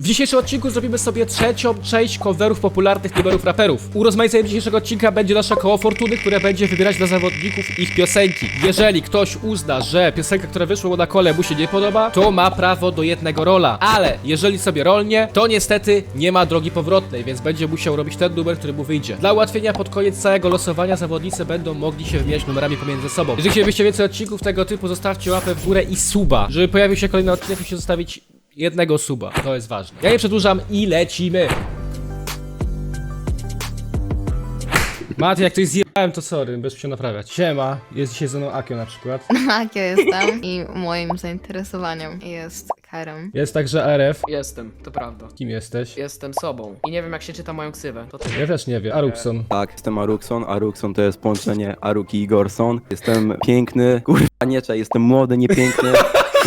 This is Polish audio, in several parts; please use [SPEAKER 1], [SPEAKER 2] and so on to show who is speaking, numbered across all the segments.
[SPEAKER 1] W dzisiejszym odcinku zrobimy sobie trzecią część coverów popularnych numerów raperów. Urozmaiceniem dzisiejszego odcinka będzie nasze koło fortuny, które będzie wybierać dla zawodników ich piosenki. Jeżeli ktoś uzna, że piosenka, która wyszła na kole mu się nie podoba, to ma prawo do jednego rola. Ale jeżeli sobie rolnie, to niestety nie ma drogi powrotnej, więc będzie musiał robić ten numer, który mu wyjdzie. Dla ułatwienia pod koniec całego losowania zawodnicy będą mogli się wymieniać numerami pomiędzy sobą. Jeżeli chcielibyście więcej odcinków tego typu, zostawcie łapę w górę i suba. Żeby pojawił się kolejny odcinek, musicie zostawić jednego suba. To jest ważne. Ja nie przedłużam i lecimy. Mati, jak ktoś zjebałem, to sorry, bez się naprawiać. Siema, jest dzisiaj ze mną Akio na przykład.
[SPEAKER 2] Ja jestem i moim zainteresowaniem jest Kerem.
[SPEAKER 1] Jest także RF.
[SPEAKER 3] Jestem, to prawda.
[SPEAKER 1] Kim jesteś?
[SPEAKER 3] Jestem sobą. I nie wiem jak się czyta moją ksywę. To ty.
[SPEAKER 1] Ja też nie wiem. Arukson.
[SPEAKER 4] Tak, jestem Arukson. Arukson to jest połączenie Aruki i Gorson. Jestem piękny, kurwa nie jestem młody, niepiękny.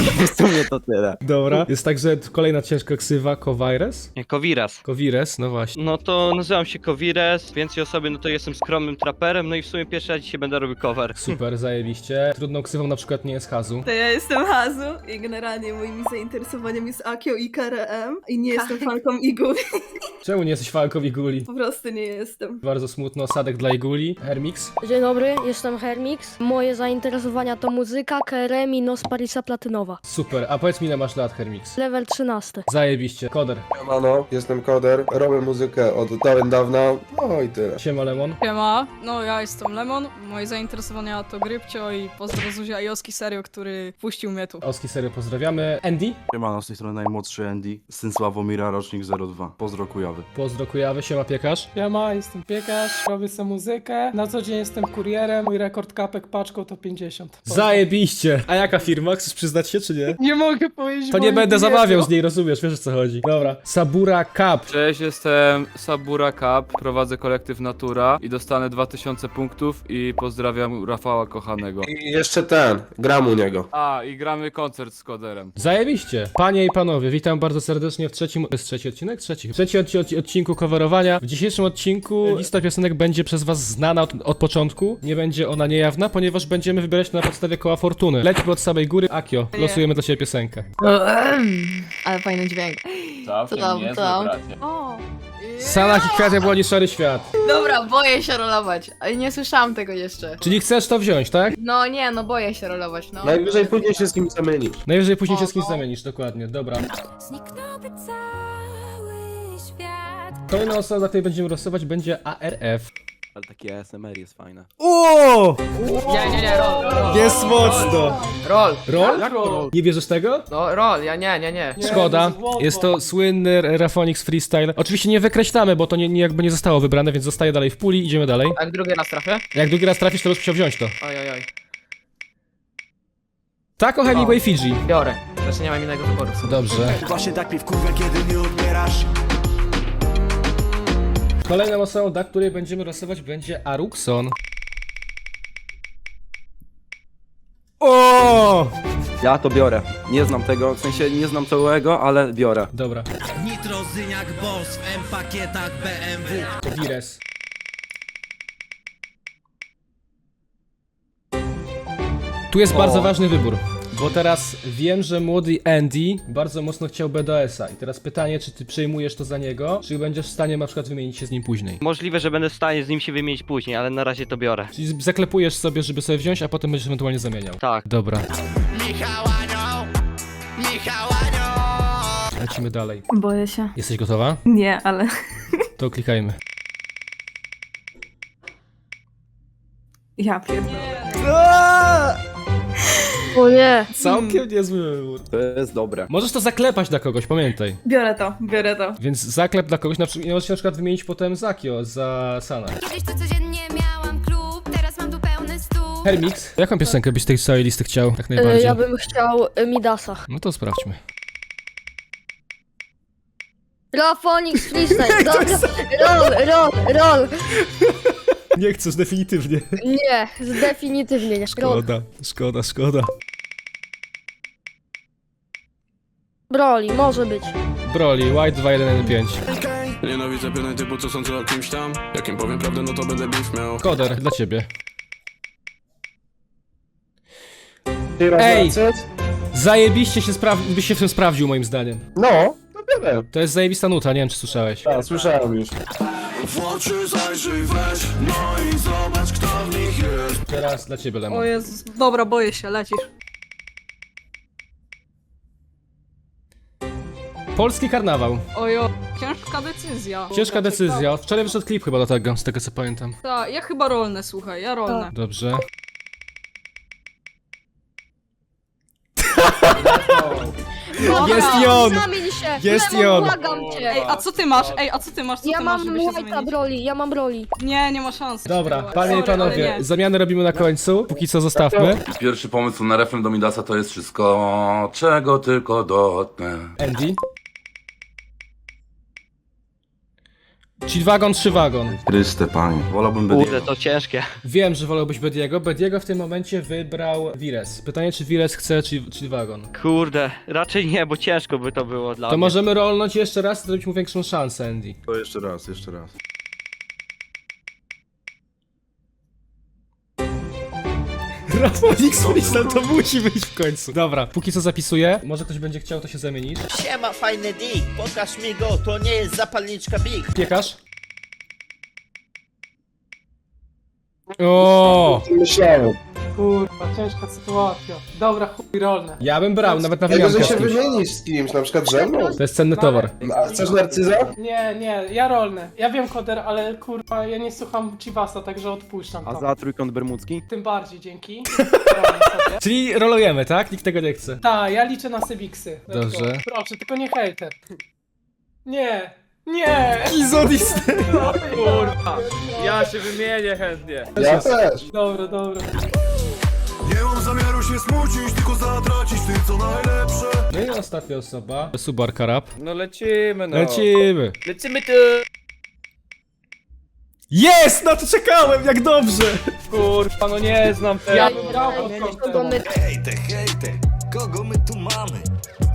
[SPEAKER 4] W sumie to tyle.
[SPEAKER 1] Dobra. Jest także kolejna ciężka ksywa, Kowires.
[SPEAKER 5] Nie, Kowiras.
[SPEAKER 1] Kowires, no właśnie.
[SPEAKER 5] No to nazywam się Kowires, więcej osoby, no to jestem skromnym traperem, no i w sumie pierwszy raz dzisiaj będę robił cover.
[SPEAKER 1] Super, zajebiście. Trudną ksywą na przykład nie jest Hazu.
[SPEAKER 6] To ja jestem Hazu i generalnie moim zainteresowaniem jest Akio i KRM i nie jestem fanką Iguli.
[SPEAKER 1] Czemu nie jesteś fanką Iguli?
[SPEAKER 6] Po prostu nie jestem.
[SPEAKER 1] Bardzo smutno, sadek dla Iguli. Hermix.
[SPEAKER 7] Dzień dobry, jestem Hermix. Moje zainteresowania to muzyka, KRM i Nos Parisa Platynowa.
[SPEAKER 1] Super, a powiedz mi ile masz lat, Hermix?
[SPEAKER 7] Level 13.
[SPEAKER 1] Zajebiście. Koder.
[SPEAKER 8] Mano, jestem Koder, robię muzykę od dawien dawna, no i tyle.
[SPEAKER 1] Siema Lemon.
[SPEAKER 9] Siema, no ja jestem Lemon, moje zainteresowania to Grypcio i pozdro Zuzia i Oski Serio, który puścił mnie tu.
[SPEAKER 1] Oski, serio pozdrawiamy. Andy.
[SPEAKER 10] Siemano, z tej strony najmłodszy Andy, syn Sławomira, rocznik 02. Pozdro Kujawy.
[SPEAKER 1] Pozdro Kujawy, siema piekarz.
[SPEAKER 11] Siema, jestem piekarz, robię sobie muzykę. Na co dzień jestem kurierem, mój rekord kapek paczką to 50.
[SPEAKER 1] Zajebiście. A jaka firma? Chcesz przyznać się, czy nie?
[SPEAKER 11] Nie mogę powiedzieć
[SPEAKER 1] To nie będę zamawiał z niej, rozumiesz, wiesz o co chodzi. Dobra. Sabura Cup.
[SPEAKER 12] Cześć, jestem Sabura Cup, prowadzę kolektyw Natura i dostanę 2000 punktów i pozdrawiam Rafała kochanego.
[SPEAKER 8] I jeszcze ten, gram u niego.
[SPEAKER 12] A, i gramy koncert z Koderem.
[SPEAKER 1] Zajebiście. Panie i panowie, witam bardzo serdecznie w trzecim... To jest trzeci odcinek? Trzeci. W trzecim odci odci- odcinku coverowania. W dzisiejszym odcinku lista piosenek będzie przez was znana od, od początku. Nie będzie ona niejawna, ponieważ będziemy wybierać na podstawie koła fortuny. Lećmy od samej góry. Akio, losujemy dla ciebie piosenkę.
[SPEAKER 2] Ale fajny dźwięk.
[SPEAKER 12] Całkiem
[SPEAKER 2] Co tam, co tam?
[SPEAKER 12] bracie.
[SPEAKER 6] O!
[SPEAKER 1] Sanach i kwiat jabłoni szary świat.
[SPEAKER 2] Dobra, boję się rolować. Ale nie słyszałam tego jeszcze.
[SPEAKER 1] Czyli chcesz to wziąć, tak?
[SPEAKER 2] No nie, no boję się rolować, no.
[SPEAKER 8] Najwyżej później się z kimś zamienisz.
[SPEAKER 1] Najwyżej później się z kimś zamienisz, dokładnie. Dobra.
[SPEAKER 7] Zniknąłby cały świat.
[SPEAKER 1] Kolejna osoba, dla której będziemy losować będzie ARF.
[SPEAKER 4] Ale takie ASMR jest fajne.
[SPEAKER 1] O!
[SPEAKER 3] Nie, nie, nie, rol, rol.
[SPEAKER 1] Jest mocno!
[SPEAKER 3] Rol.
[SPEAKER 1] Rol? Nie bierzesz tego?
[SPEAKER 3] No, rol, ja nie, nie, nie.
[SPEAKER 1] Szkoda.
[SPEAKER 11] jest
[SPEAKER 1] to słynny Rafonix Freestyle. Oczywiście nie wykreślamy, bo to nie, nie, jakby nie zostało wybrane, więc zostaje dalej w puli, idziemy dalej.
[SPEAKER 3] Jak drugi raz trafię?
[SPEAKER 1] Jak drugi raz trafisz, to będziesz musiał wziąć to.
[SPEAKER 3] Oj, oj, oj.
[SPEAKER 1] Tak, o Hemingway Fiji.
[SPEAKER 3] Biorę. Zresztą nie mam innego wyboru.
[SPEAKER 1] Dobrze.
[SPEAKER 10] Właśnie tak mi wkurwia, kiedy nie odbierasz.
[SPEAKER 1] Kolejną osobą, dla której będziemy losować będzie Arukson. O!
[SPEAKER 4] Ja to biorę. Nie znam tego, w sensie nie znam całego, ale biorę.
[SPEAKER 1] Dobra.
[SPEAKER 10] Nitrozyniak boss w M-pakietach BMW.
[SPEAKER 1] Wires. Tu jest bardzo ważny wybór. Bo teraz wiem, że młody Andy bardzo mocno chciał BDS-a. I teraz pytanie, czy ty przejmujesz to za niego, czy będziesz w stanie na przykład wymienić się z nim później.
[SPEAKER 5] Możliwe, że będę w stanie z nim się wymienić później, ale na razie to biorę.
[SPEAKER 1] Czyli z- zaklepujesz sobie, żeby sobie wziąć, a potem będziesz ewentualnie zamieniał.
[SPEAKER 5] Tak.
[SPEAKER 1] Dobra. Lecimy dalej.
[SPEAKER 6] Boję się.
[SPEAKER 1] Jesteś gotowa?
[SPEAKER 6] Nie, ale...
[SPEAKER 1] To klikajmy.
[SPEAKER 6] Ja pierdolę.
[SPEAKER 7] O nie.
[SPEAKER 1] Całkiem niezły wybór.
[SPEAKER 4] To jest dobre.
[SPEAKER 1] Możesz to zaklepać dla kogoś, pamiętaj.
[SPEAKER 6] Biorę to, biorę to.
[SPEAKER 1] Więc zaklep dla kogoś, na przykład, możesz się na przykład wymienić potem za Akio, za Sana.
[SPEAKER 7] Kiedyś to codziennie miałam klub, teraz mam tu pełny stół.
[SPEAKER 1] Hermix, jaką piosenkę byś z tej całej listy chciał? Tak
[SPEAKER 7] E,
[SPEAKER 1] najbardziej.
[SPEAKER 7] ja bym chciał e, Midasa.
[SPEAKER 1] No to sprawdźmy.
[SPEAKER 7] Rafonix Freestyle. Dobra. Roll, roll, roll.
[SPEAKER 1] Nie chcesz, definitywnie.
[SPEAKER 7] Nie, definitywnie nie. Roll.
[SPEAKER 1] szkoda, szkoda.
[SPEAKER 7] Broli, może być.
[SPEAKER 1] Broly, White 2115.
[SPEAKER 10] Nienawidzę piony typu, co sądzę o kimś tam. Jak im powiem prawdę, no to będę beef miał.
[SPEAKER 1] Koder, dla ciebie. Ej! Zajebiście się, spra- byś się w tym sprawdził, moim zdaniem.
[SPEAKER 8] No, to wiem.
[SPEAKER 1] To jest zajebista nuta, nie wiem czy słyszałeś.
[SPEAKER 8] Tak, słyszałem już.
[SPEAKER 10] W oczy zajrzyj weź, no i zobacz kto w nich jest
[SPEAKER 1] Teraz dla ciebie, Lemon.
[SPEAKER 9] O Jezus, dobra, boję się, lecisz.
[SPEAKER 1] Polski karnawał.
[SPEAKER 9] Ojo, ciężka decyzja.
[SPEAKER 1] Ciężka decyzja. Wczoraj wyszedł klip chyba do tego, z tego co pamiętam.
[SPEAKER 9] Tak, ja chyba rolne, słuchaj, ja rolne.
[SPEAKER 1] Dobrze.
[SPEAKER 9] Dobra.
[SPEAKER 1] Jest i on!
[SPEAKER 7] Zamień się!
[SPEAKER 1] Jest i on.
[SPEAKER 7] błagam cię!
[SPEAKER 9] Ej, a co ty masz? Ej, a co ty masz? Co
[SPEAKER 7] Ja
[SPEAKER 9] ty masz,
[SPEAKER 7] mam
[SPEAKER 9] żeby się
[SPEAKER 7] White'a
[SPEAKER 9] zamienić?
[SPEAKER 7] broli, ja mam broli.
[SPEAKER 9] Nie, nie ma szans.
[SPEAKER 1] Dobra, panie i panowie,
[SPEAKER 9] nie.
[SPEAKER 1] zamiany robimy na końcu. Póki co zostawmy.
[SPEAKER 10] Pierwszy pomysł na refren do Midasa to jest wszystko, czego tylko dotknę
[SPEAKER 1] Andy. Ci wagon, trzy wagon.
[SPEAKER 10] Chryste panie, wolałbym by
[SPEAKER 5] Kurde, to ciężkie.
[SPEAKER 1] Wiem, że wolałbyś Bediego. Bediego w tym momencie wybrał Vires. Pytanie, czy Vires chce, czy, czy wagon.
[SPEAKER 5] Kurde, raczej nie, bo ciężko by to było dla
[SPEAKER 1] To
[SPEAKER 5] mnie.
[SPEAKER 1] możemy rolnąć jeszcze raz, zrobić mu większą szansę, Andy.
[SPEAKER 10] To jeszcze raz, jeszcze raz
[SPEAKER 1] Rafonix Freestyle to musi być w końcu. Dobra, póki co zapisuję. Może ktoś będzie chciał, to się zamienisz.
[SPEAKER 13] Siema fajny dick, pokaż mi go, to nie jest zapalniczka big.
[SPEAKER 1] Piekarz? O!
[SPEAKER 8] Myślałem.
[SPEAKER 11] Kurwa, ciężka sytuacja. Dobra, chuj rolne.
[SPEAKER 1] Ja bym brał, nawet na wymiankę
[SPEAKER 8] że
[SPEAKER 1] z
[SPEAKER 8] się
[SPEAKER 1] kimś.
[SPEAKER 8] wymienisz z kimś, na przykład ze mną.
[SPEAKER 1] To jest cenny towar.
[SPEAKER 8] A chcesz narcyza?
[SPEAKER 11] Nie, nie, ja rolne. Ja wiem koder, ale kurwa, ja nie słucham Chivasa, także odpuszczam
[SPEAKER 4] A
[SPEAKER 11] to.
[SPEAKER 4] za trójkąt bermudzki?
[SPEAKER 11] Tym bardziej, dzięki. Rolne sobie.
[SPEAKER 1] Czyli rolujemy, tak? Nikt tego nie chce.
[SPEAKER 11] Tak, ja liczę na Sebiksy. Let's
[SPEAKER 1] Dobrze.
[SPEAKER 11] Proszę, tylko nie hejter. Nie, nie!
[SPEAKER 1] Kizodis!
[SPEAKER 12] Kurwa, ja się wymienię chętnie.
[SPEAKER 8] Ja też.
[SPEAKER 11] Dobra, dobra.
[SPEAKER 10] Się smucić, tylko zatracić ty co najlepsze
[SPEAKER 1] No i ostatnia osoba. Subar Karab.
[SPEAKER 12] No lecimy no.
[SPEAKER 1] Lecimy.
[SPEAKER 3] Lecimy tu!
[SPEAKER 1] Jest! Na to czekałem, jak dobrze!
[SPEAKER 12] Kurwa, no nie znam tego.
[SPEAKER 11] Ja
[SPEAKER 13] Hejte, hejte, kogo my tu mamy?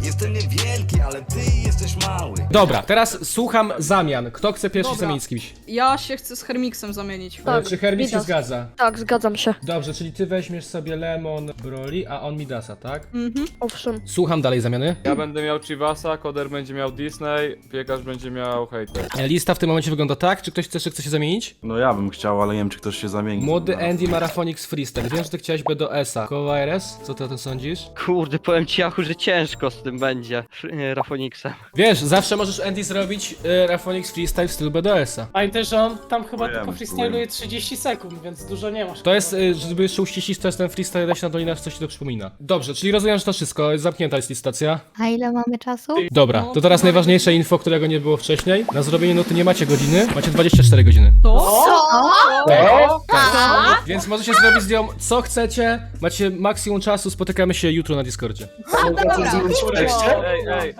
[SPEAKER 13] Jestem niewielki, ale ty jesteś mały.
[SPEAKER 1] Dobra, teraz słucham zamian. Kto chce pierwszy
[SPEAKER 9] Dobra.
[SPEAKER 1] zamienić z kimś?
[SPEAKER 9] Ja się chcę z Hermixem zamienić.
[SPEAKER 7] Tak,
[SPEAKER 1] Czy Hermit się zgadza?
[SPEAKER 7] Tak, zgadzam się.
[SPEAKER 1] Dobrze, czyli ty weźmiesz sobie Lemon Broly, a on Midasa, tak?
[SPEAKER 9] Mhm.
[SPEAKER 7] Owszem.
[SPEAKER 1] Słucham dalej zamiany.
[SPEAKER 12] Ja będę miał Chivasa, Koder będzie miał Disney, Piekarz będzie miał Hater.
[SPEAKER 1] E, Lista w tym momencie wygląda tak. Czy ktoś chce, chce się zamienić?
[SPEAKER 10] No ja bym chciał, ale nie wiem czy ktoś się zamieni
[SPEAKER 1] Młody Andy Marafonix Freestyle. Wiem, że ty chciałeś B do S-a. Koło RS? Co ty o tym sądzisz?
[SPEAKER 5] Kurde, powiem ci Jachu, że ciężko z tym będzie. Nie, Rafoniksem.
[SPEAKER 1] Wiesz, zawsze możesz Andy zrobić y, Rafonix Freestyle w stylu B do S-a.
[SPEAKER 11] Pamiętaj, że on tam chyba
[SPEAKER 10] Spróbujemy,
[SPEAKER 11] tylko freestyluje 30 sekund, więc dużo nie masz.
[SPEAKER 1] To jest, y, żeby jeszcze uściślić, to jest ten freestyle Leśna Dolina, coś ci to przypomina. Dobrze, czyli rozumiem, że to wszystko. Zamknięta jest listacja.
[SPEAKER 2] A ile mamy czasu?
[SPEAKER 1] Dobra, to teraz najważniejsze info, którego nie było wcześniej. Na zrobienie nuty nie macie godziny, macie 24 godziny.
[SPEAKER 9] To?
[SPEAKER 1] Tak. Więc możecie zrobić z nią co chcecie, macie maksimum czasu, spotykamy się jutro na Discordzie.
[SPEAKER 8] Mogę coś zmienić w tekście?
[SPEAKER 12] Ej, ej, ej.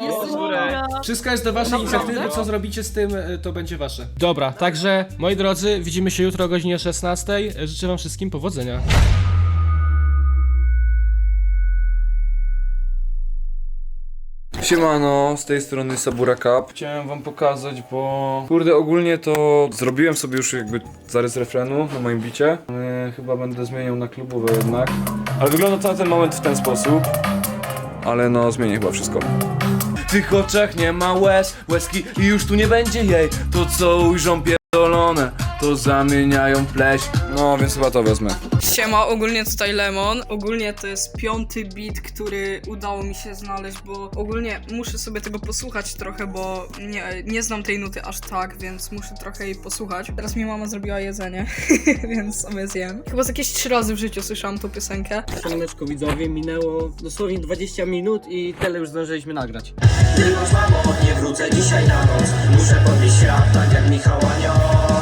[SPEAKER 1] Wszystko jest do waszej inicjatywy, co zrobicie z tym, y, to będzie wasze. Dobra, także moi drodzy, widzimy się jutro o godzinie 16. Życzę wam wszystkim powodzenia.
[SPEAKER 12] Siemano, z tej strony Sabura Cup. Chciałem wam pokazać, bo kurde ogólnie to zrobiłem sobie już jakby zarys refrenu na moim bicie. Yy, chyba będę zmieniał na klubowe jednak. Ale wygląda to na ten moment w ten sposób. Ale no, zmienię chyba wszystko. W tych oczach nie ma łez, łezki i już tu nie będzie jej. To co ujrzą pierdolone, to zamieniają pleś. No, więc chyba to wezmę.
[SPEAKER 9] Siema, ogólnie tutaj Lemon. Ogólnie to jest piąty beat, który udało mi się znaleźć, bo ogólnie muszę sobie tego posłuchać trochę, bo nie, nie znam tej nuty aż tak, więc muszę trochę jej posłuchać. Teraz mi mama zrobiła jedzenie, więc sobie zjem. Chyba z jakieś trzy razy w życiu słyszałam tą piosenkę.
[SPEAKER 3] Siemaneczko widzowie, minęło dosłownie 20 minut i tyle już zdążyliśmy nagrać.
[SPEAKER 13] Już mamo, nie wrócę dzisiaj na noc. Muszę podnieść świat, tak jak Michał Anioł.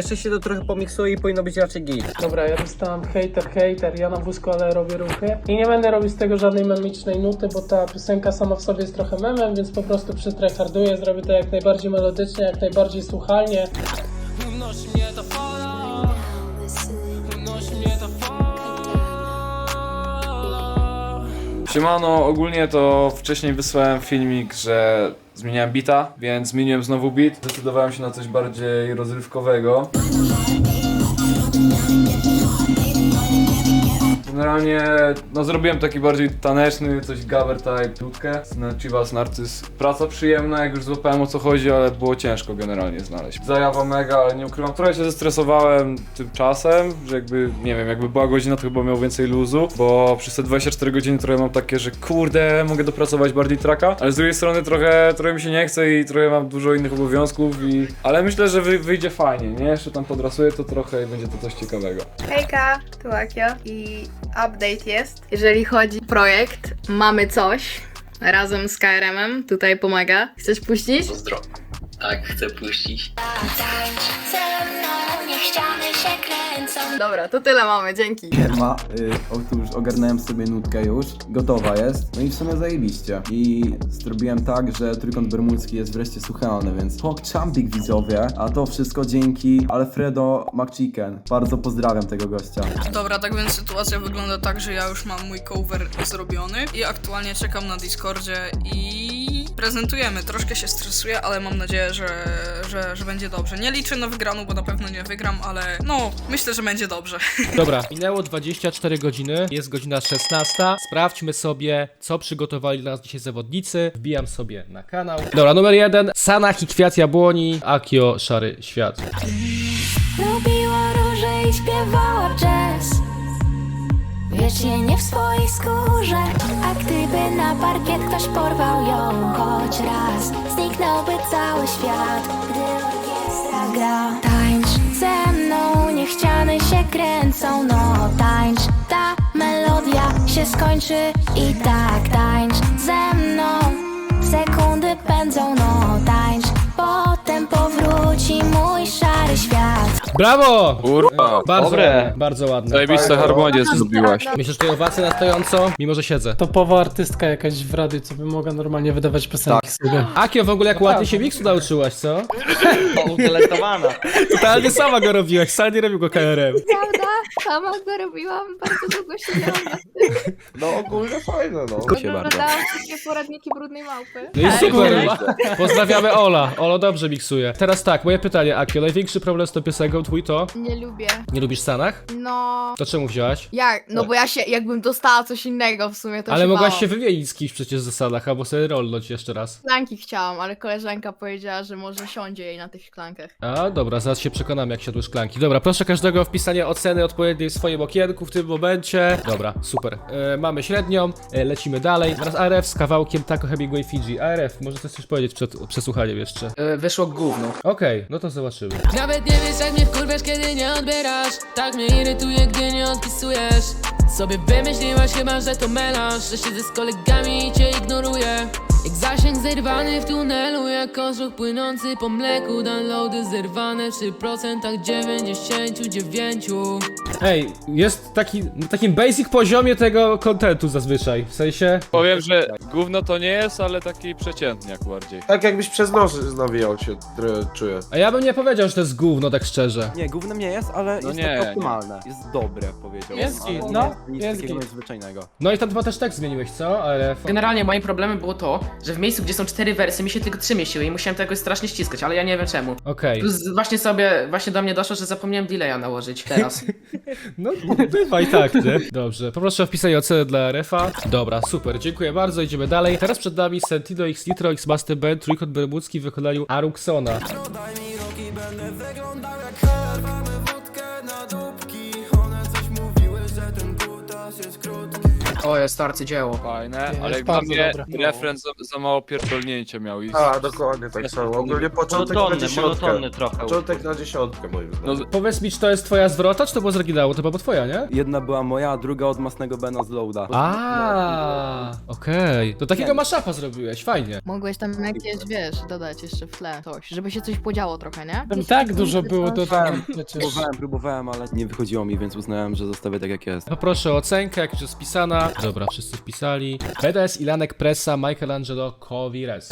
[SPEAKER 3] Jeszcze się to trochę pomiksuje i powinno być raczej git.
[SPEAKER 11] Dobra, ja dostałem hater, hater, ja na wózku, ale robię ruchy. I nie będę robić z tego żadnej memicznej nuty, bo ta piosenka sama w sobie jest trochę memem, więc po prostu przytryharduję, zrobię to jak najbardziej melodycznie, jak najbardziej słuchalnie.
[SPEAKER 12] Siemano, ogólnie to wcześniej wysłałem filmik, że zmieniałem bita, więc zmieniłem znowu beat. Zdecydowałem się na coś bardziej rozrywkowego. Generalnie, no zrobiłem taki bardziej taneczny, coś gaver type, nutkę, na Chivas Narcyz. Praca przyjemna, jak już złapałem o co chodzi, ale było ciężko generalnie znaleźć. Zajawa mega, ale nie ukrywam, trochę się zestresowałem tym czasem, że jakby, nie wiem, jakby była godzina, to chyba miał więcej luzu, bo przez te 24 godziny trochę mam takie, że kurde, mogę dopracować bardziej traka, ale z drugiej strony trochę, trochę mi się nie chce i trochę mam dużo innych obowiązków i... Ale myślę, że wy, wyjdzie fajnie, nie? Jeszcze tam podrasuję to trochę i będzie to coś ciekawego.
[SPEAKER 2] Hejka, tu Akio i update jest. Jeżeli chodzi o projekt, mamy coś razem z KRM-em, tutaj pomaga. Chcesz puścić?
[SPEAKER 3] Pozdro. Tak, chcę puścić.
[SPEAKER 2] Dobra, to tyle mamy, dzięki.
[SPEAKER 4] Siema, y, otóż ogarnąłem sobie nutkę już, gotowa jest, no i w sumie zajebiście. I zrobiłem tak, że trójkąt bermudzki jest wreszcie słuchalny, więc pokczampik widzowie, a to wszystko dzięki Alfredo McChicken. Bardzo pozdrawiam tego gościa.
[SPEAKER 9] Dobra, tak więc sytuacja wygląda tak, że ja już mam mój cover zrobiony i aktualnie czekam na Discordzie i prezentujemy. Troszkę się stresuję, ale mam nadzieję, że, że, że będzie dobrze. Nie liczę na wygraną, bo na pewno nie wygram, ale no, myślę, że będzie dobrze.
[SPEAKER 1] Dobra, minęło 24 godziny, jest godzina 16. Sprawdźmy sobie, co przygotowali dla nas dzisiaj zawodnicy. Wbijam sobie na kanał. Dobra, numer jeden. Sanach i kwiat jabłoni. Akio, szary świat.
[SPEAKER 14] Lubiła róże i śpiewała jazz Wiecznie nie w swojej skórze A gdyby na parkiet ktoś porwał ją choć raz Zniknąłby cały świat, gdy orkiestra gra. Tańcz ze mną, niech ściany się kręcą. No tańcz, ta melodia się skończy I tak. Tańcz ze mną Sekundy pędzą, no tańcz Potem powróci mój szary świat
[SPEAKER 1] Brawo!
[SPEAKER 12] Kurwa,
[SPEAKER 1] Bardzo
[SPEAKER 5] Dobre.
[SPEAKER 1] ładne, bardzo ładne.
[SPEAKER 12] Zajebiste harmonie zrobiłaś.
[SPEAKER 1] Myślę, że tutaj owacje na stojąco, mimo że siedzę.
[SPEAKER 11] Topowa artystka jakaś w radiu, co by mogła normalnie wydawać piosenki sobie.
[SPEAKER 1] Akio, w ogóle jak ładnie się miksu nauczyłaś, co?
[SPEAKER 5] Utalentowana.
[SPEAKER 1] Totalnie sama go robiłaś, wcale nie robił go KRM.
[SPEAKER 2] Prawda? Sama go robiłam, bardzo długo siedziałam.
[SPEAKER 8] No ogólnie fajne, no.
[SPEAKER 4] Dziękuję bardzo.
[SPEAKER 2] Oglądałam wszystkie poradniki brudnej małpy.
[SPEAKER 1] No i super. Pozdrawiamy Ola. Olo dobrze miksuje. Teraz tak, moje pytanie, Akio. Największy problem z tą piosenką twój to?
[SPEAKER 2] Nie lubię.
[SPEAKER 1] Nie lubisz Sanach?
[SPEAKER 2] No...
[SPEAKER 1] To czemu wziąłaś?
[SPEAKER 2] Jak? No bo ja się, jakbym dostała coś innego w sumie, to
[SPEAKER 1] Ale
[SPEAKER 2] się
[SPEAKER 1] mogłaś
[SPEAKER 2] bałam.
[SPEAKER 1] się wymienić z kimś przecież w zasadach, albo sobie rollnąć jeszcze raz.
[SPEAKER 2] Szklanki chciałam, ale koleżanka powiedziała, że może siądzie jej na tych szklankach.
[SPEAKER 1] A, dobra, zaraz się przekonamy, jak siadły szklanki. Dobra, proszę każdego o wpisanie oceny odpowiedniej w swoim okienku w tym momencie. Dobra, super. E, mamy średnią, e, lecimy dalej. Teraz ARF z kawałkiem Taco Hemingway Fiji. ARF, może coś powiedzieć przed przesłuchaniem jeszcze?
[SPEAKER 3] wyszło gówno.
[SPEAKER 1] Okej, no to zobaczymy.
[SPEAKER 14] Nawet nie wiesz jak mnie wkurwiasz, kiedy nie odbierasz. Tak mnie irytuje, gdy nie odpisujesz. Sobie wymyśliłaś chyba, że to melanż Że siedzę z kolegami i cię ignoruję. Jak zasięg zerwany w tunelu Jak ożuch płynący po mleku. Downloady zerwane w 3% 99
[SPEAKER 1] Ej, jest taki, na takim basic poziomie tego kontentu zazwyczaj. W sensie,
[SPEAKER 12] Powiem, że gówno to nie jest, ale taki przeciętniak bardziej.
[SPEAKER 8] Tak jakbyś przez nos nawijał się, trochę czuję.
[SPEAKER 1] a ja bym nie powiedział, że to jest gówno, tak szczerze.
[SPEAKER 4] Nie, gównem nie jest, ale
[SPEAKER 12] No
[SPEAKER 4] jest
[SPEAKER 12] nie,
[SPEAKER 4] tak
[SPEAKER 12] nie.
[SPEAKER 4] optymalne. Jest dobre, powiedziałbym.
[SPEAKER 11] Jest
[SPEAKER 4] ale
[SPEAKER 11] git,
[SPEAKER 4] nie
[SPEAKER 11] no,
[SPEAKER 4] jest nic
[SPEAKER 11] jest
[SPEAKER 4] takiego
[SPEAKER 11] git.
[SPEAKER 4] nadzwyczajnego.
[SPEAKER 1] No i tam chyba też tekst zmieniłeś, co? Ale...
[SPEAKER 3] Generalnie moim problemem było to, że w miejscu, gdzie są cztery wersy, mi się tylko trzy mieściły i musiałem tego strasznie ściskać, ale ja nie wiem czemu.
[SPEAKER 1] Okej.
[SPEAKER 3] Plus właśnie sobie, właśnie do mnie doszło, że zapomniałem delaya nałożyć teraz.
[SPEAKER 1] No, bywa i tak, nie? Dobrze, poproszę o wpisanie oceny dla RFA. Dobra, super, dziękuję bardzo, idziemy dalej. Teraz przed nami Sentido X Nitro X Master Band Trójkąt Bermudzki w wykonaniu Aruxona.
[SPEAKER 3] O, jest arcydzieło.
[SPEAKER 12] Fajne,
[SPEAKER 11] jest
[SPEAKER 12] ale dla
[SPEAKER 11] bardzo
[SPEAKER 12] mnie
[SPEAKER 11] dobre.
[SPEAKER 12] refren za, za mało pierdolnięcia miał i...
[SPEAKER 8] A, dokładnie tak samo. Ogólnie początek na
[SPEAKER 5] Monotonny,
[SPEAKER 8] dziesiątkę.
[SPEAKER 5] monotonny trochę.
[SPEAKER 8] Początek na dziesiątkę moim zdaniem.
[SPEAKER 12] No,
[SPEAKER 1] Powiedz mi, czy to jest twoja zwrota, czy to było z oryginału? To była twoja, nie?
[SPEAKER 4] Jedna była moja, a druga od Masnego Bena z Loada.
[SPEAKER 1] A, okej. To takiego maszapa zrobiłeś, fajnie.
[SPEAKER 2] Mogłeś tam jakieś, wiesz, dodać jeszcze w tle coś, żeby się coś podziało trochę, nie?
[SPEAKER 11] Tam tak dużo było
[SPEAKER 2] Coś.
[SPEAKER 4] Próbowałem, próbowałem, ale nie wychodziło mi, więc uznałem, że zostawię tak jak jest.
[SPEAKER 1] Poproszę o ocenkę, jak już jest spisana. Dobra, wszyscy wpisali. BDS, Ilanek, Pressa, Michelangelo, Covires.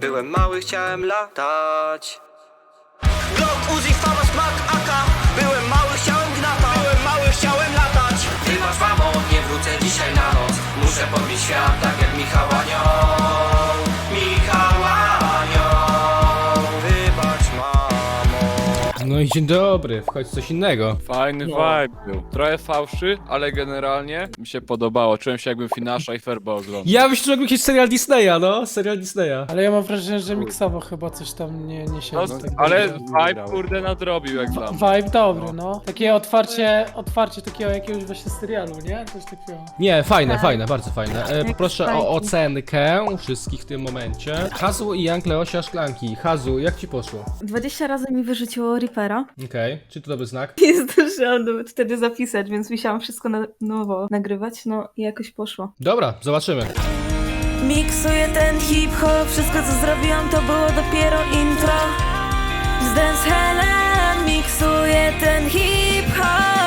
[SPEAKER 13] Byłem mały, chciałem latać. Glock, Uzi, fama, smak, AK Byłem mały, chciałem gnata. Byłem mały, chciałem latać. Ty masz mamo, nie wrócę dzisiaj na noc. Muszę podbić świat, tak jak Michał Anioł
[SPEAKER 1] No No i dzień dobry, wchodź coś innego.
[SPEAKER 12] Fajny
[SPEAKER 1] No.
[SPEAKER 12] vibe był. Trochę fałszy, ale generalnie mi się podobało. Czułem się jakbym Finasza i Ferba oglądał.
[SPEAKER 1] Ja myślę, że jakby jakiś serial Disneya, no, serial Disneya.
[SPEAKER 11] Ale ja mam wrażenie, że miksowo chyba coś tam nie, nie
[SPEAKER 12] No,
[SPEAKER 11] siedzi. tak
[SPEAKER 12] ale
[SPEAKER 11] dobrze.
[SPEAKER 12] vibe kurde nadrobił jak dla mnie.
[SPEAKER 11] Vibe dobry, no. Takie otwarcie, otwarcie takiego jakiegoś właśnie serialu, nie? Coś takiego.
[SPEAKER 1] Nie, fajne,
[SPEAKER 11] Tak.
[SPEAKER 1] fajne, bardzo fajne. E, proszę o ocenkę wszystkich w tym momencie. Hazu i Jank Leosia Szklanki. Hazu, jak ci poszło?
[SPEAKER 6] 20 razy mi wyrzuciło Reapera.
[SPEAKER 1] Okej, czy to dobry znak?
[SPEAKER 6] Nie zdążyłam nawet wtedy zapisać, więc musiałam wszystko na nowo nagrywać, no i jakoś poszło.
[SPEAKER 1] Dobra, zobaczymy.
[SPEAKER 6] Miksuję ten hip-hop, wszystko co zrobiłam to było dopiero intro Z dance hellem miksuję ten hip-hop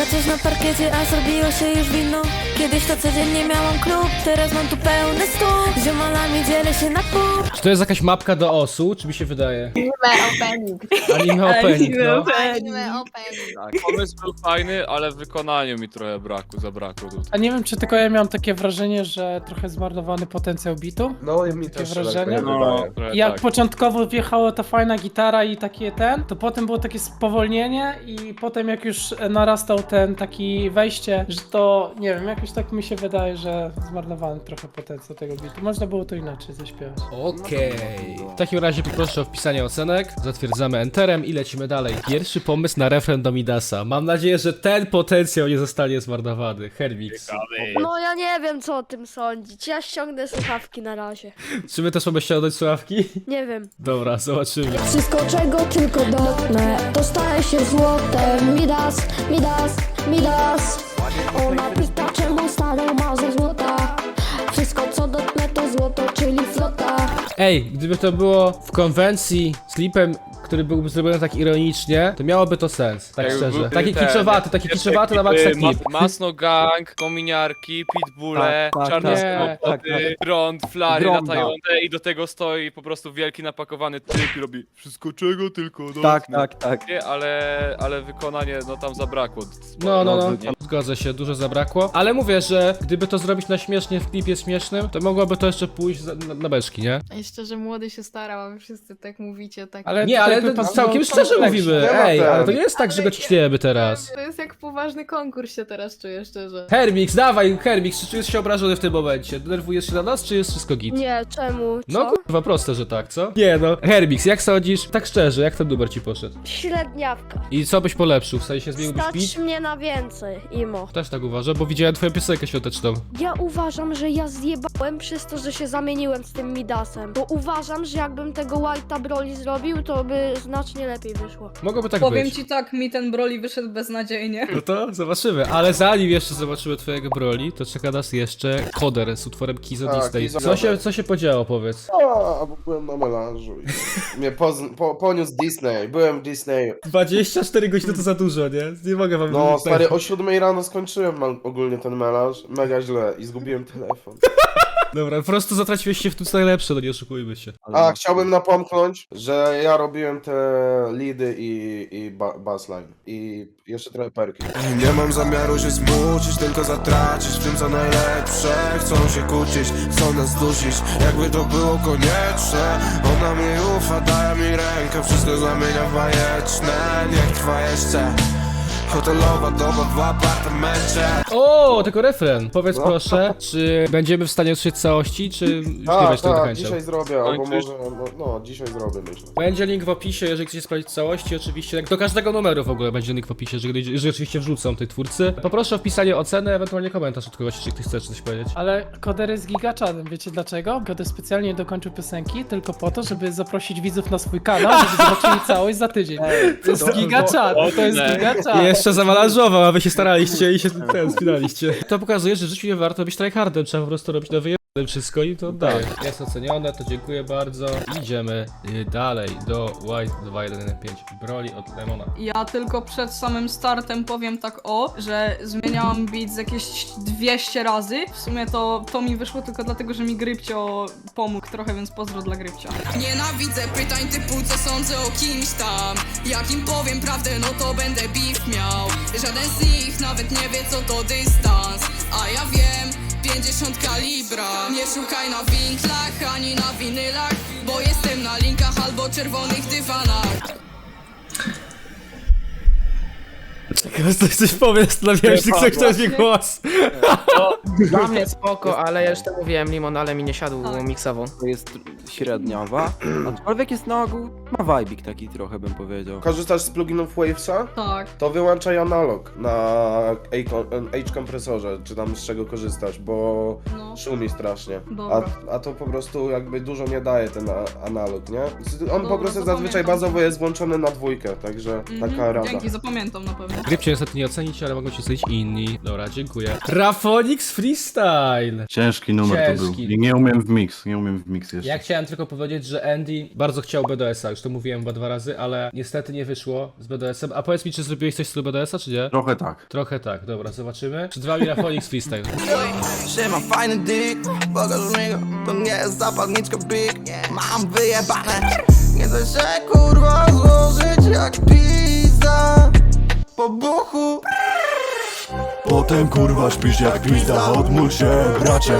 [SPEAKER 14] Skaczesz na parkiecie, a zrobiło się już wino Kiedyś to codziennie miałam klub, teraz mam tu pełny stół ziomalami dzielę się na pół
[SPEAKER 1] Czy to jest jakaś mapka do osu, czy mi się wydaje?
[SPEAKER 2] Anime opening.
[SPEAKER 1] Anime opening, no.
[SPEAKER 2] Anime opening.
[SPEAKER 12] Tak, pomysł był fajny, ale w wykonaniu mi trochę braku, zabrakło tutaj.
[SPEAKER 11] A nie wiem, czy tylko ja miałam takie wrażenie, że trochę zmarnowany potencjał bitu?
[SPEAKER 8] No i mi
[SPEAKER 11] Takie
[SPEAKER 8] też
[SPEAKER 11] wrażenie?
[SPEAKER 8] lekko
[SPEAKER 12] No,
[SPEAKER 8] wydaje.
[SPEAKER 12] trochę
[SPEAKER 11] Jak
[SPEAKER 12] tak.
[SPEAKER 11] początkowo wjechała ta fajna gitara i takie ten, to potem było takie spowolnienie i potem jak już narastał ten taki wejście, że to, nie wiem, jakoś tak mi się wydaje, że zmarnowany trochę potencjał tego bitu. Można było to inaczej zaśpiewać.
[SPEAKER 1] Okej. W takim razie poproszę o wpisanie ocenek, zatwierdzamy enterem i lecimy dalej. Pierwszy pomysł na refren do Midasa. Mam nadzieję, że ten potencjał nie zostanie zmarnowany. Hermix.
[SPEAKER 7] No ja nie wiem co o tym sądzić. Ja ściągnę słuchawki na razie.
[SPEAKER 1] Czy my też mamy ściągnąć słuchawki?
[SPEAKER 7] Nie wiem.
[SPEAKER 1] Dobra, zobaczymy.
[SPEAKER 14] Wszystko czego tylko dotknę To staje się złotem Midas Ona pyta czemu starą ma ze złota? Wszystko co dotknę to złoto, czyli flota.
[SPEAKER 1] Ej, gdyby to było w konwencji z klipem, który byłby zrobiony tak ironicznie, to miałoby to sens, tak
[SPEAKER 12] Jakby
[SPEAKER 1] szczerze.
[SPEAKER 12] były
[SPEAKER 1] Taki
[SPEAKER 12] te-
[SPEAKER 1] kiczowaty, taki kiczowaty na maksa klip.
[SPEAKER 12] Ma- Masno Gang, Kominiarki, Pitbulle,
[SPEAKER 4] Tak, tak,
[SPEAKER 12] Czarne
[SPEAKER 11] tak,
[SPEAKER 12] Spoty,
[SPEAKER 4] tak, tak.
[SPEAKER 12] Drąd, Flary
[SPEAKER 4] Drąda.
[SPEAKER 12] latające i do tego stoi po prostu wielki napakowany typ i robi wszystko czego tylko no.
[SPEAKER 4] Tak, tak, tak.
[SPEAKER 12] Nie, ale, ale wykonanie no tam zabrakło.
[SPEAKER 1] No, no, no, zgodzę się, dużo zabrakło. Ale mówię, że gdyby to zrobić na śmiesznie w klipie śmiesznym, to mogłoby to jeszcze pójść za, na, na beczki, nie?
[SPEAKER 2] I szczerze, młody się starał, a wy wszyscy tak mówicie, tak...
[SPEAKER 11] Ale
[SPEAKER 1] Nie,
[SPEAKER 11] tutaj
[SPEAKER 1] ale to całkiem szczerze
[SPEAKER 11] kompleks.
[SPEAKER 1] mówimy. Ej, ale to nie jest tak, że go ciśniemy teraz.
[SPEAKER 2] To jest jak poważny konkurs się teraz czuję, szczerze.
[SPEAKER 1] Hermix, dawaj, Hermix, czy czujesz się obrażony w tym momencie? Denerwujesz się na nas, czy jest wszystko git?
[SPEAKER 7] Nie, czemu?
[SPEAKER 1] No
[SPEAKER 7] Co?
[SPEAKER 1] kurwa, proste, że tak, co? Nie no. Hermix, jak sądzisz, tak szczerze, jak ten numer ci poszedł?
[SPEAKER 7] Średniawka.
[SPEAKER 1] I co byś polepszył? W sensie zmieniłbyś
[SPEAKER 7] Stać
[SPEAKER 1] beat?
[SPEAKER 7] mnie na więcej, Imo.
[SPEAKER 1] Też tak uważam, bo widziałem twoją piosenkę świąteczną.
[SPEAKER 7] Ja uważam, że ja zjebałem przez to, że się zamieniłem z tym Midasem. Bo uważam, że jakbym tego White'a Broly zrobił, to by znacznie lepiej wyszło.
[SPEAKER 1] Mogłoby tak
[SPEAKER 9] Powiem
[SPEAKER 1] być.
[SPEAKER 9] ci tak, mi ten Broly wyszedł beznadziejnie.
[SPEAKER 1] No to zobaczymy, ale zanim jeszcze zobaczymy twojego broli, to czeka nas jeszcze koder z utworem Kizo
[SPEAKER 8] Tak,
[SPEAKER 1] Disney.
[SPEAKER 8] Kizo
[SPEAKER 1] Co się,
[SPEAKER 8] Disney.
[SPEAKER 1] co się podziało, powiedz?
[SPEAKER 8] A, bo byłem na melanżu i mnie pozn- po, poniósł Disney, byłem w Disneyu.
[SPEAKER 1] 24 godziny to za dużo, nie? Nie mogę wam
[SPEAKER 8] No stary, o 7 rano skończyłem ogólnie ten melanż, mega źle i zgubiłem telefon.
[SPEAKER 1] Dobra, po prostu zatraciłeś się w tym co najlepsze, no nie oszukujmy się.
[SPEAKER 8] A, chciałbym napomknąć, że ja robiłem te lidy i, i ba- bassline i jeszcze trochę perki.
[SPEAKER 10] Nie mam zamiaru się smucić, tylko zatracić w tym co najlepsze. Chcą się kłócić, chcą nas dusić, jakby to było konieczne. Ona mi ufa, daje mi rękę, wszystko zamienia w bajeczne. Niech trwa jeszcze Hotelowa doba w apartamencie
[SPEAKER 1] O, tylko refren. Powiedz
[SPEAKER 8] No.
[SPEAKER 1] proszę, czy będziemy w stanie usłyszeć całości, czy już nie
[SPEAKER 8] Tak,
[SPEAKER 1] będziesz tego
[SPEAKER 8] tak, dzisiaj zrobię, albo może, no, no dzisiaj zrobię myślę.
[SPEAKER 1] Będzie link w opisie, jeżeli chcecie sprawdzić całości, oczywiście. Jak do każdego numeru w ogóle będzie link w opisie, jeżeli, jeżeli oczywiście wrzucą tej twórcy. Poproszę o wpisanie oceny, ewentualnie komentarz od kogoś, jeśli ktoś chce coś powiedzieć.
[SPEAKER 11] Ale Koder jest gigaczadem, wiecie dlaczego? Koder specjalnie dokończył piosenki tylko po to, żeby zaprosić widzów na swój kanał, żeby zobaczyli całość za tydzień. To jest gigaczad, to jest gigaczad.
[SPEAKER 1] Jeszcze zamelanżował, a wy się staraliście i się ten spinaliście. To pokazuje, że w życiu nie warto być tryhardem, trzeba po prostu robić wyjebane wszystko i to oddaje. Jest ocenione, to dziękuję bardzo. Idziemy y, dalej do White 2115 Broli od Lemona.
[SPEAKER 9] Ja tylko przed samym startem powiem tak o, że zmieniałam beat z jakieś 200 razy. W sumie to, to mi wyszło tylko dlatego, że mi Grypcio pomógł trochę, więc pozdro dla Grypcia.
[SPEAKER 15] Nienawidzę pytań typu co sądzę o kimś tam Jak im powiem prawdę, no to będę beef miał Żaden z nich nawet nie wie co to dystans A ja wiem, 50 kalibra. Nie szukaj na winklach, ani na winylach Bo jestem na linkach albo czerwonych dywanach
[SPEAKER 1] Ktoś coś powie, zastanawiałem się, ktoś ktoś mi głos.
[SPEAKER 3] Dla mnie spoko, ale ja już to mówiłem, Limon, ale mi nie siadł miksowo.
[SPEAKER 4] To jest średniowa, aczkolwiek jest na ogół, ma vibik taki trochę bym powiedział.
[SPEAKER 8] Korzystasz z pluginów Wavesa?
[SPEAKER 9] Tak.
[SPEAKER 8] To wyłączaj analog na H kompresorze, czy tam z czego korzystasz, bo
[SPEAKER 9] No.
[SPEAKER 8] szumi strasznie.
[SPEAKER 9] Dobra.
[SPEAKER 8] A, a to po prostu jakby dużo nie daje ten a- analog, nie? On po
[SPEAKER 9] Dobra,
[SPEAKER 8] prostu
[SPEAKER 9] to
[SPEAKER 8] zazwyczaj
[SPEAKER 9] pamiętam.
[SPEAKER 8] bazowo jest włączony na dwójkę, także
[SPEAKER 9] Mhm,
[SPEAKER 8] taka rada.
[SPEAKER 9] Dzięki, zapamiętam na pewno.
[SPEAKER 1] Gryb cię niestety nie ocenić, ale mogą cię ocenić inni. Dobra, dziękuję. Rafonix Freestyle!
[SPEAKER 16] Ciężki numer to był. I nie umiem w mix, nie umiem w mix jeszcze.
[SPEAKER 1] Ja chciałem tylko powiedzieć, że Andy bardzo chciał BDS-a, już to mówiłem chyba dwa razy, ale niestety nie wyszło z BDS-em. A powiedz mi, czy zrobiłeś coś z tego BDS-a, czy nie?
[SPEAKER 16] Trochę tak.
[SPEAKER 1] Trochę tak, dobra, zobaczymy. Przed wami Rafonix Freestyle.
[SPEAKER 13] Siema, fajny dick, pokaż mi go To nie jest zapalniczka big Mam wyjebane Nie da się kurwa złożyć jak pizza Po buchu
[SPEAKER 10] Potem kurwa śpisz jak pizda Odmóż się bracie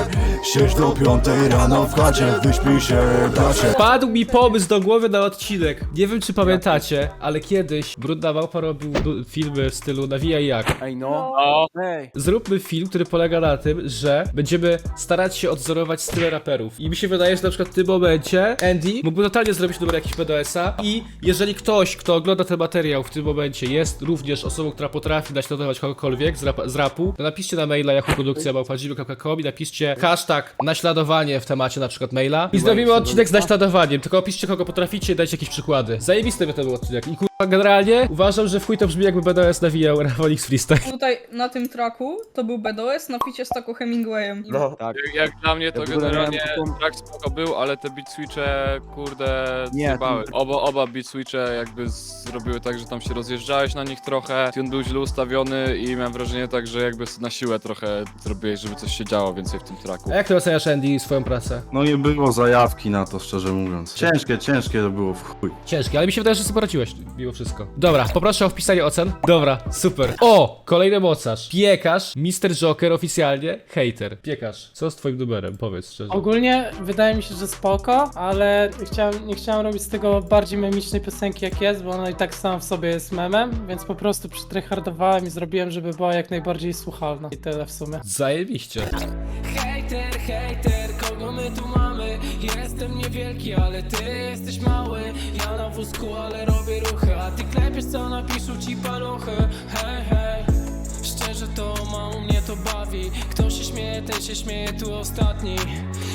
[SPEAKER 10] Siedź do piątej rano w chacie Wyśpij się bracie
[SPEAKER 1] Padł mi pomysł do głowy na odcinek. Nie wiem, czy pamiętacie, ale kiedyś Brudna Małpa robił filmy w stylu Nawijaj jak.
[SPEAKER 4] Ej no, ej.
[SPEAKER 1] Zróbmy film, który polega na tym, że będziemy starać się odzorować style raperów. I mi się wydaje, że na przykład w tym momencie Andy mógłby totalnie zrobić numer jakiś PDS-a i jeżeli ktoś, kto ogląda ten materiał w tym momencie jest również osobą, która potrafi naśladować kogokolwiek z, rapa, z rapu, to napiszcie na maila jako produkcja małpa.gmail.com i napiszcie hashtag naśladowanie w temacie na przykład maila i zrobimy odcinek z naśladowaniem, tylko opiszcie kogo potraficie i dajcie jakieś przykłady. Zajebisty by to był odcinek i kurwa generalnie uważam, że w chuj to brzmi jakby BDS nawijał Rafonix Freestyle.
[SPEAKER 9] Tutaj na tym tracku to był BDOS na ficie z Taco Hemingwayem.
[SPEAKER 8] No.
[SPEAKER 4] Tak.
[SPEAKER 12] Jak, jak dla mnie to
[SPEAKER 4] Ja w ogóle
[SPEAKER 12] generalnie
[SPEAKER 4] miałem taką-
[SPEAKER 12] track spoko był, ale te beat switche, kurde,
[SPEAKER 4] Nie,
[SPEAKER 12] zjebały.
[SPEAKER 4] to-
[SPEAKER 12] Oba, oba beat switche jakby zrobiły tak, że tam się rozjeżdżałeś na nich trochę, tune był źle ustawiony i miałem wrażenie tak, że jakby na siłę trochę zrobiłeś, żeby coś się działo więcej w tym tracku.
[SPEAKER 1] A jak ty oceniasz Andy swoją pracę?
[SPEAKER 16] No nie było zajawki na to, szczerze mówiąc. Ciężkie, ciężkie to było w chuj.
[SPEAKER 1] Ciężkie, ale mi się wydaje, że sobie poradziłeś mimo wszystko. Dobra, poproszę o wpisanie ocen. Dobra, super. O! Kolejny mocarz. Piekarz, Mr. Joker oficjalnie, hater. Piekarz, co z twoim numerem? Powiedz szczerze.
[SPEAKER 11] Ogólnie wydaje mi się, że spoko, ale chciałem, nie chciałem robić z tego bardziej memicznej piosenki jak jest, bo ona i tak sama w sobie jest memem, więc po prostu przytryhardowałem i zrobiłem, żeby była jak najbardziej słuchalna. I tyle w sumie.
[SPEAKER 1] Zajebiście.
[SPEAKER 17] Hejter, hejter, kogo my tu mamy? Jestem niewielki, ale ty jesteś mały Ja na wózku, ale robię ruchy A ty klepiesz co napiszą ci paluchy Hej, hej Szczerze to mało mnie to bawi Kto się śmieje, ten się śmieje tu ostatni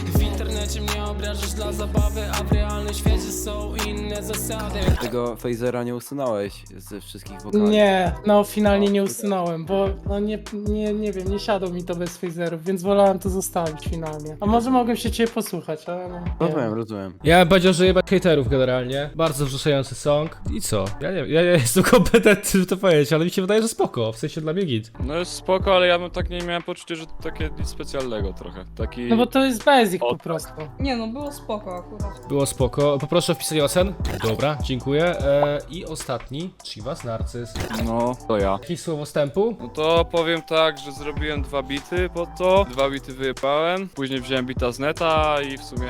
[SPEAKER 17] W internecie mnie obrażasz dla zabawy A w realnym świecie są inne zasady
[SPEAKER 4] Tego phasera nie usunąłeś ze wszystkich wokali.
[SPEAKER 11] Nie, no finalnie nie usunąłem, bo no nie, nie, nie wiem, nie siadło mi to bez phaserów, więc wolałem to zostawić finalnie. A może mogłem się ciebie posłuchać, ale no. nie
[SPEAKER 4] Rozumiem,
[SPEAKER 11] wiem.
[SPEAKER 4] rozumiem.
[SPEAKER 1] Ja bym powiedział, że jebać haterów generalnie. Bardzo wzruszający song. I co? Ja nie, ja nie jestem kompetentny, żeby to powiedzieć, ale mi się wydaje, że spoko. W sensie dla mnie git.
[SPEAKER 12] No jest spoko, ale ja bym tak nie miałem poczucia, że to takie nic specjalnego trochę. Taki...
[SPEAKER 11] No bo to jest basic po prostu.
[SPEAKER 9] Nie no, było spoko akurat.
[SPEAKER 1] Było spoko. Poproszę o wpisanie ocen. Dobra, dziękuję. E, I ostatni, Chivas Narcyz.
[SPEAKER 12] No, to ja.
[SPEAKER 1] Jakieś słowo wstępu?
[SPEAKER 12] No to powiem tak, że zrobiłem dwa bity po to, dwa bity wyjebałem, później wziąłem bita z neta i w sumie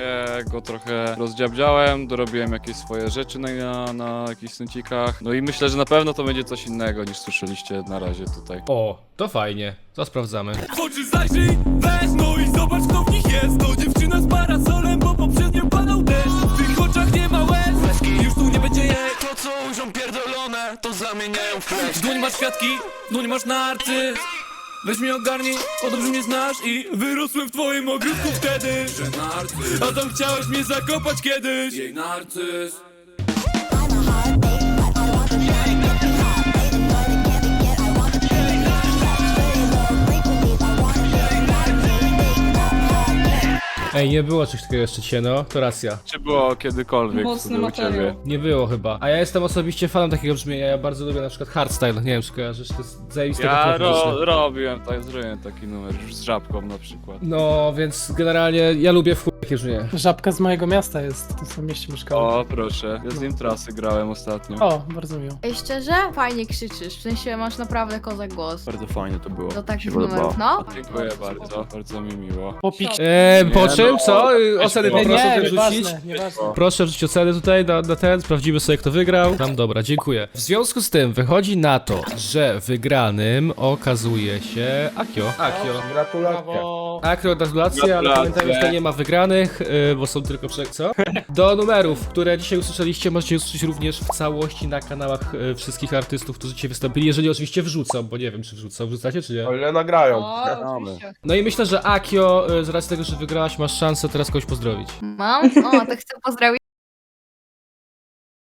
[SPEAKER 12] go trochę rozdziabdziałem, dorobiłem jakieś swoje rzeczy na, na jakichś syncikach, no i myślę, że na pewno to będzie coś innego niż słyszeliście na razie tutaj.
[SPEAKER 1] O, to fajnie. To sprawdzamy.
[SPEAKER 17] Oczy zajrzyj, weź no i zobacz kto w nich jest. To dziewczyna z parasolem, bo poprzednio padał deszcz. W tych oczach nie ma łez, już tu nie będzie je. To co ujrzą pierdolone, to zamieniają w flash Dłoń masz kwiatki, dłoń masz narcyz Weź mnie ogarnij, bo dobrze mnie znasz i wyrosłem w twoim ogródku wtedy. Że narcyz. A tam chciałeś mnie zakopać kiedyś. Jej narcyz
[SPEAKER 1] Ej, nie było czegoś takiego jeszcze dzisiaj, no. To racja.
[SPEAKER 12] Czy było kiedykolwiek
[SPEAKER 9] Mocny
[SPEAKER 12] u
[SPEAKER 9] materiał.
[SPEAKER 12] ciebie?
[SPEAKER 1] Nie było chyba. A ja jestem osobiście fanem takiego brzmienia. Ja bardzo lubię na przykład hardstyle. Nie wiem, czy kojarzysz, to jest zajebiste
[SPEAKER 12] Ja ro, robiłem, tak, zrobiłem taki numer już z żabką na przykład.
[SPEAKER 1] No, więc generalnie ja lubię w chuj Jakie żyje?
[SPEAKER 11] Żabka z mojego miasta jest, w tym samym mieście mieszkałem.
[SPEAKER 12] O, proszę. Ja z nim trasy grałem ostatnio.
[SPEAKER 11] O, bardzo miło.
[SPEAKER 2] Ej, szczerze? Fajnie krzyczysz, w sensie masz naprawdę kozak głos.
[SPEAKER 12] Bardzo fajnie to było.
[SPEAKER 2] Do takich
[SPEAKER 12] Mi się podobało.
[SPEAKER 2] numerów, no.
[SPEAKER 12] Dziękuję bardzo, bardzo mi miło.
[SPEAKER 11] Popić.
[SPEAKER 1] Eee, po
[SPEAKER 12] Nie,
[SPEAKER 1] czym?
[SPEAKER 12] no,
[SPEAKER 1] Co?
[SPEAKER 12] weź
[SPEAKER 1] Oceny
[SPEAKER 12] po-
[SPEAKER 1] poproszę
[SPEAKER 11] Nie,
[SPEAKER 1] wyrzucić.
[SPEAKER 11] nieważne, nieważne.
[SPEAKER 1] Proszę wrzucić oceny tutaj na, na ten, sprawdzimy sobie kto wygrał. Tam dobra, dziękuję. W związku z tym wychodzi na to, że wygranym okazuje się Akio. Akio.
[SPEAKER 8] Gratulacje.
[SPEAKER 1] Akio, gratulacje, ale
[SPEAKER 12] Gratulacje.
[SPEAKER 1] pamiętajmy, że tutaj nie ma wygranych, yy, bo są tylko prze... co? Do numerów, które dzisiaj usłyszeliście, możecie usłyszeć również w całości na kanałach yy, wszystkich artystów, którzy dzisiaj wystąpili, jeżeli oczywiście wrzucą, bo nie wiem czy wrzucą. Wrzucacie czy nie?
[SPEAKER 8] O ile nagrają.
[SPEAKER 1] No i myślę, że Akio, yy, z racji tego, że wygrałaś, masz szansę teraz kogoś pozdrowić.
[SPEAKER 2] Mam? O, to chcę pozdrowić.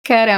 [SPEAKER 2] Kerem.